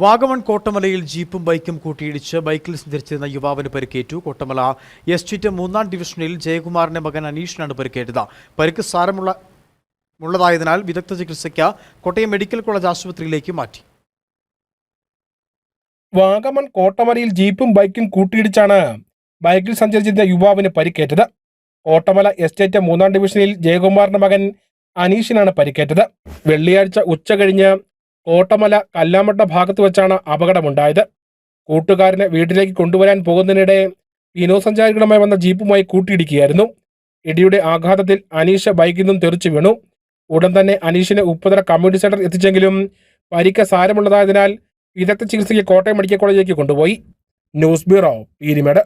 വാഗമൺ കോട്ടമലയിൽ ജീപ്പും ബൈക്കും കൂട്ടിയിടിച്ച് ബൈക്കിൽ സഞ്ചരിച്ചിരുന്ന യുവാവിന് പരിക്കേറ്റു. കോട്ടമല എസ് എസ്റ്റേറ്റ് മൂന്നാം ഡിവിഷനിൽ ജയകുമാറിന്റെ മകൻ അനീഷിനാണ് പരിക്കേറ്റത്. പരിക്ക് സാരമുള്ള ഉള്ളതായതിനാൽ വിദഗ്ധ ചികിത്സയ്ക്ക് കോട്ടയം മെഡിക്കൽ കോളേജ് ആശുപത്രിയിലേക്ക് മാറ്റി. വാഗമൺ കോട്ടമലയിൽ ജീപ്പും ബൈക്കും കൂട്ടിയിടിച്ചാണ് ബൈക്കിൽ സഞ്ചരിച്ചിരുന്ന യുവാവിന് പരിക്കേറ്റത്. കോട്ടമല എസ്റ്റേറ്റ് മൂന്നാം ഡിവിഷനിൽ ജയകുമാറിന്റെ മകൻ അനീഷിനാണ് പരിക്കേറ്റത്. വെള്ളിയാഴ്ച ഉച്ച കഴിഞ്ഞ് കോട്ടമല കല്ലാമട്ട ഭാഗത്ത് വെച്ചാണ് അപകടമുണ്ടായത്. കൂട്ടുകാരനെ വീട്ടിലേക്ക് കൊണ്ടുവരാൻ പോകുന്നതിനിടെ വിനോദസഞ്ചാരികളുമായി വന്ന ജീപ്പുമായി കൂട്ടിയിടിക്കുകയായിരുന്നു. ഇടിയുടെ ആഘാതത്തിൽ അനീഷ് ബൈക്കിൽ നിന്നും തെറിച്ചു വീണു. ഉടൻ തന്നെ അനീഷിനെ ഉപ്പുതറ കമ്മ്യൂണിറ്റി സെന്റർ എത്തിച്ചെങ്കിലും പരിക്ക് സാരമുള്ളതായതിനാൽ വിദഗ്ധ ചികിത്സയ്ക്ക് കോട്ടയം മെഡിക്കൽ കോളേജിലേക്ക് കൊണ്ടുപോയി. News bureau Peermade.